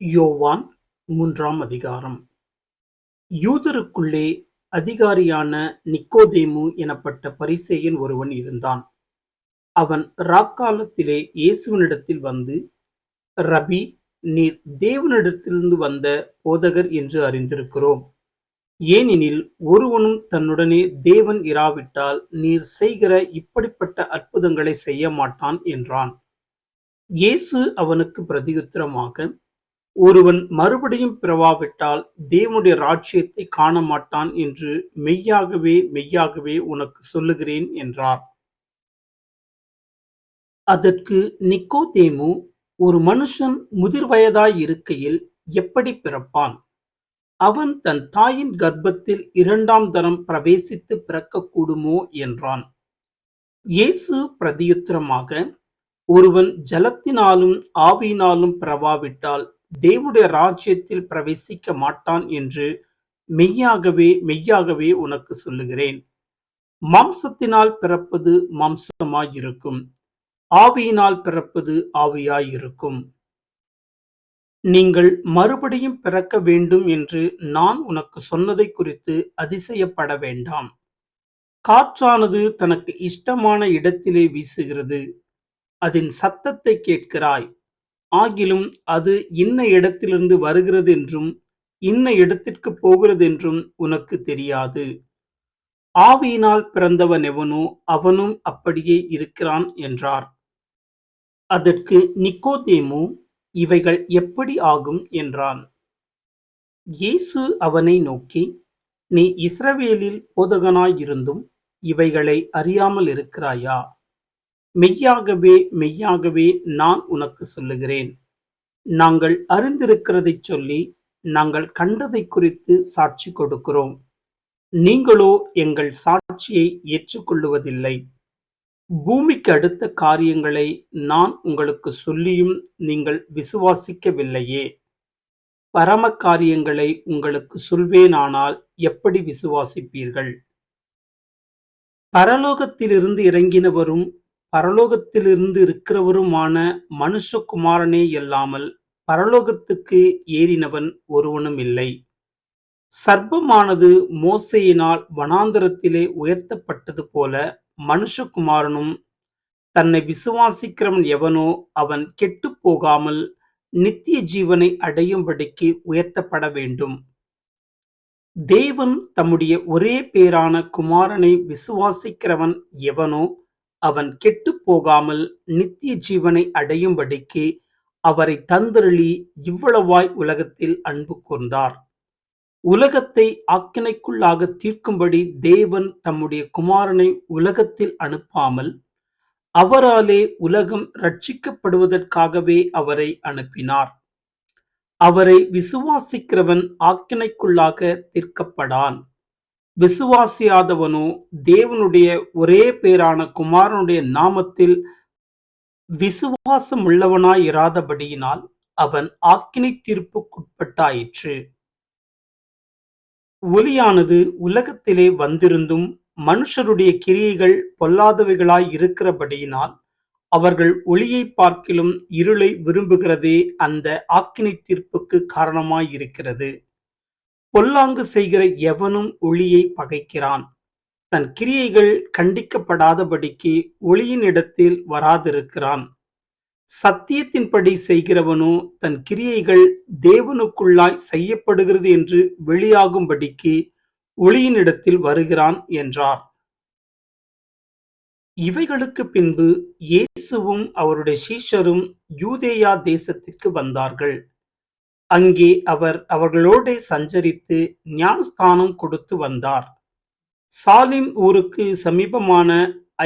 யோவான் மூன்றாம் அதிகாரம். யூதருக்குள்ளே அதிகாரியான நிக்கோதேமு எனப்பட்ட பரிசேயன் ஒருவன் இருந்தான். அவன் ராக்காலத்திலே இயேசுவனிடத்தில் வந்து ரபி நீர் தேவனிடத்திலிருந்து வந்த போதகர் என்று அறிந்திருக்கிறோம். ஏனெனில் ஒருவனும் தன்னுடனே தேவன் இராவிட்டால் நீர் செய்கிற இப்படிப்பட்ட அற்புதங்களை செய்ய மாட்டான் என்றான். இயேசு அவனுக்கு பிரதியுத்தரமாக ஒருவன் மறுபடியும் பிறவாவிட்டால் தேவனுடைய ராஜ்யத்தை காண மாட்டான் என்று மெய்யாகவே மெய்யாகவே உனக்கு சொல்லுகிறேன் என்றார். அதற்கு நிக்கோதேமு ஒரு மனுஷன் முதிர் வயதாய் இருக்கையில் எப்படி பிறப்பான்? அவன் தன் தாயின் கர்ப்பத்தில் இரண்டாம் தரம் பிரவேசித்து பிறக்கக்கூடுமோ என்றான். இயேசு பிரதியுத்தரமாக ஒருவன் ஜலத்தினாலும் ஆவியினாலும் பிறவாவிட்டால் தேவனுடைய ராஜ்யத்தில் பிரவேசிக்க மாட்டான் என்று மெய்யாகவே மெய்யாகவே உனக்கு சொல்லுகிறேன். மாம்சத்தினால் பிறப்பது மாம்சமாயிருக்கும். ஆவியினால் பிறப்பது ஆவியாயிருக்கும். நீங்கள் மறுபடியும் பிறக்க வேண்டும் என்று நான் உனக்கு சொன்னதை குறித்து அதிசயப்பட வேண்டாம். காற்றானது தனக்கு இஷ்டமான இடத்திலே வீசுகிறது. அதன் சத்தத்தை கேட்கிறாய். ஆகிலும் அது இன்ன இடத்திலிருந்து வருகிறது என்றும் இன்ன இடத்திற்கு போகிறது என்றும் உனக்கு தெரியாது. ஆவியினால் பிறந்தவன் எவனோ அவனும் அப்படியே இருக்கிறான் என்றார். அதற்கு நிக்கோதேமு இவைகள் எப்படி ஆகும்? என்றான். இயேசு அவனை நோக்கி நீ இஸ்ரவேலில் போதகனாயிருந்தும் இவைகளை அறியாமல் இருக்கிறாயா? மெய்யாகவே மெய்யாகவே நான் உனக்கு சொல்லுகிறேன். நாங்கள் அறிந்திருக்கிறதைச் சொல்லி நாங்கள் கண்டதை குறித்து சாட்சி கொடுக்கிறோம். நீங்களோ எங்கள் சாட்சியை ஏற்றுக்கொள்ளுவதில்லை. பூமிக்கு அடுத்த காரியங்களை நான் உங்களுக்கு சொல்லியும் நீங்கள் விசுவாசிக்கவில்லையே. பரம காரியங்களை உங்களுக்கு சொல்வேனானால் எப்படி விசுவாசிப்பீர்கள்? பரலோகத்திலிருந்து இறங்கினவரும் பரலோகத்திலிருந்து இருக்கிறவருமான மனுஷகுமாரனே இல்லாமல் பரலோகத்துக்கு ஏறினவன் ஒருவனும் இல்லை. சர்ப்பமானது மோசையினால் வனாந்தரத்திலே உயர்த்தப்பட்டது போல மனுஷகுமாரனும் தன்னை விசுவாசிக்கிறவன் எவனோ அவன் கெட்டுப் போகாமல் நித்திய ஜீவனை அடையும்படிக்கு உயர்த்தப்பட வேண்டும். தேவன் தம்முடைய ஒரே பேரான குமாரனை விசுவாசிக்கிறவன் எவனோ அவன் கெட்டுப் போகாமல் நித்திய ஜீவனை அடையும்படிக்கு அவரை தந்தருளி இவ்வளவாய் உலகத்தில் அன்பு கூர்ந்தார். உலகத்தை ஆக்கினைக்குள்ளாக தீர்க்கும்படி தேவன் தம்முடைய குமாரனை உலகத்தில் அனுப்பாமல் அவராலே உலகம் ரட்சிக்கப்படுவதற்காகவே அவரை அனுப்பினார். அவரை விசுவாசிக்கிறவன் ஆக்கினைக்குள்ளாக தீர்க்கப்படான். விசுவாசியாதவனோ தேவனுடைய ஒரே பேரான குமாரனுடைய நாமத்தில் விசுவாசம் உள்ளவனாயிராதபடியினால் அவன் ஆக்கினை தீர்ப்புக்குட்பட்டாயிற்று. ஒலியானது உலகத்திலே வந்திருந்தும் மனுஷருடைய கிரியைகள் பொல்லாதவைகளாய் இருக்கிறபடியினால் அவர்கள் ஒளியை பார்க்கிலும் இருளை விரும்புகிறதே அந்த ஆக்கினை தீர்ப்புக்கு காரணமாயிருக்கிறது. பொல்லாங்கு செய்கிற எவனும் ஒளியை பகைக்கிறான். தன் கிரியைகள் கண்டிக்கப்படாதபடிக்கு ஒளியின் இடத்தில் வராதிருக்கிறான். சத்தியத்தின்படி செய்கிறவனோ தன் கிரியைகள் தேவனுக்குள்ளாய் செய்யப்படுகிறது என்று வெளியாகும்படிக்கு ஒளியினிடத்தில் வருகிறான் என்றார். இவைகளுக்கு பின்பு இயேசுவும் அவருடைய சீஷரும் யூதேயா தேசத்திற்கு வந்தார்கள். அங்கே அவர் அவர்களோடு சஞ்சரித்து ஞானஸ்தானம் கொடுத்து வந்தார். சாலிம் ஊருக்கு சமீபமான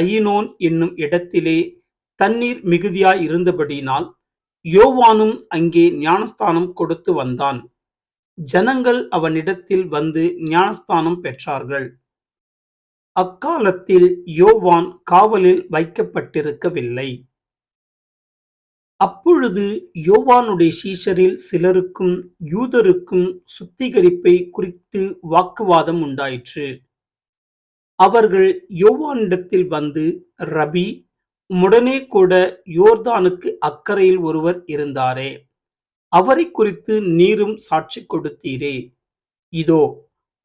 ஐயனோன் என்னும் இடத்திலே தண்ணீர் மிகுதியாய் இருந்தபடியினால் யோவானும் அங்கே ஞானஸ்தானம் கொடுத்து வந்தான். ஜனங்கள் அவனிடத்தில் வந்து ஞானஸ்தானம் பெற்றார்கள். அக்காலத்தில் யோவான் காவலில் வைக்கப்பட்டிருக்கவில்லை. அப்பொழுது யோவானுடைய சீஷரில் சிலருக்கும் யூதருக்கும் சுத்திகரிப்பை குறித்து வாக்குவாதம் உண்டாயிற்று. அவர்கள் யோவானிடத்தில் வந்து ரபி உடனே கூட யோர்தானுக்கு அக்கறையில் ஒருவர் இருந்தாரே அவரை குறித்து நீரும் சாட்சி கொடுத்தீரே. இதோ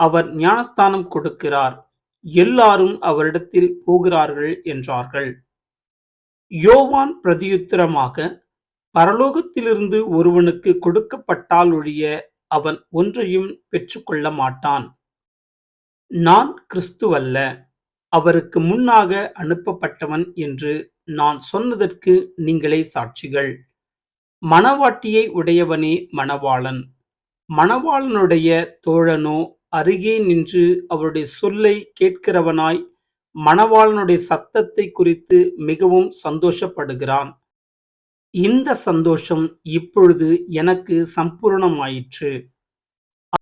அவர் ஞானஸ்தானம் கொடுக்கிறார் எல்லாரும் அவரிடத்தில் போகிறார்கள் என்றார்கள். யோவான் பிரதியுத்தரமாக பரலோகத்திலிருந்து ஒருவனுக்கு கொடுக்கப்பட்டால் ஒழிய அவன் ஒன்றையும் பெற்றுக்கொள்ள மாட்டான். நான் கிறிஸ்துவல்ல அவருக்கு முன்னாக அனுப்பப்பட்டவன் என்று நான் சொன்னதற்கு நீங்களே சாட்சிகள். மணவாட்டியை உடையவனே மணவாளன். மணவாளனுடைய தோழனோ அருகே நின்று அவருடைய சொல்லை கேட்கிறவனாய் மணவாளனுடைய சத்தத்தை குறித்து மிகவும் சந்தோஷப்படுகிறான். இந்த சந்தோஷம் இப்பொழுது எனக்கு சம்பூர்ணமாயிற்று.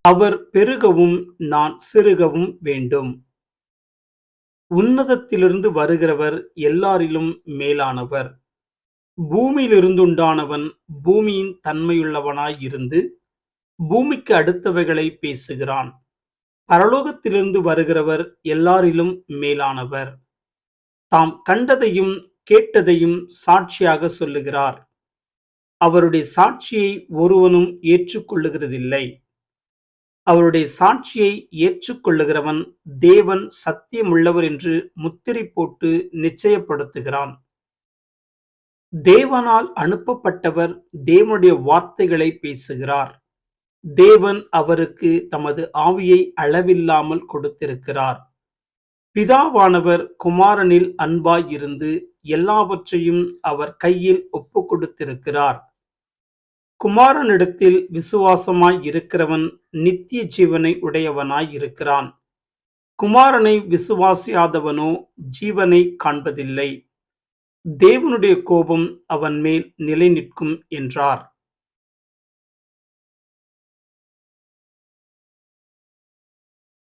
அவர் பெருகவும் நான் சிறுகவும் வேண்டும். உன்னதத்திலிருந்து வருகிறவர் எல்லாரிலும் மேலானவர். பூமியிலிருந்துண்டானவன் பூமியின் தன்மையுள்ளவனாய் இருந்து பூமிக்கு அடுத்தவைகளை பேசுகிறான். பரலோகத்திலிருந்து வருகிறவர் எல்லாரிலும் மேலானவர். தாம் கண்டதையும் கேட்டதையும் சாட்சியாக சொல்லுகிறார். அவருடைய சாட்சியை ஒருவனும் ஏற்றுக்கொள்ளுகிறதில்லை. அவருடைய சாட்சியை ஏற்றுக்கொள்ளுகிறவன் தேவன் சத்தியமுள்ளவர் என்று முத்திரை போட்டு நிச்சயப்படுத்துகிறான். தேவனால் அனுப்பப்பட்டவர் தேவனுடைய வார்த்தைகளை பேசுகிறார். தேவன் அவருக்கு தமது ஆவியை அளவில்லாமல் கொடுத்திருக்கிறார். பிதாவானவர் குமாரனில் அன்பாயிருந்து எல்லாவற்றையும் அவர் கையில் ஒப்பு கொடுத்திருக்கிறார். குமாரனிடத்தில் விசுவாசமாய் இருக்கிறவன் நித்திய ஜீவனை உடையவனாய் இருக்கிறான் குமாரனை விசுவாசியாதவனோ ஜீவனை காண்பதில்லை. தேவனுடைய கோபம் அவன் மேல் நிலை நிற்கும் என்றார்.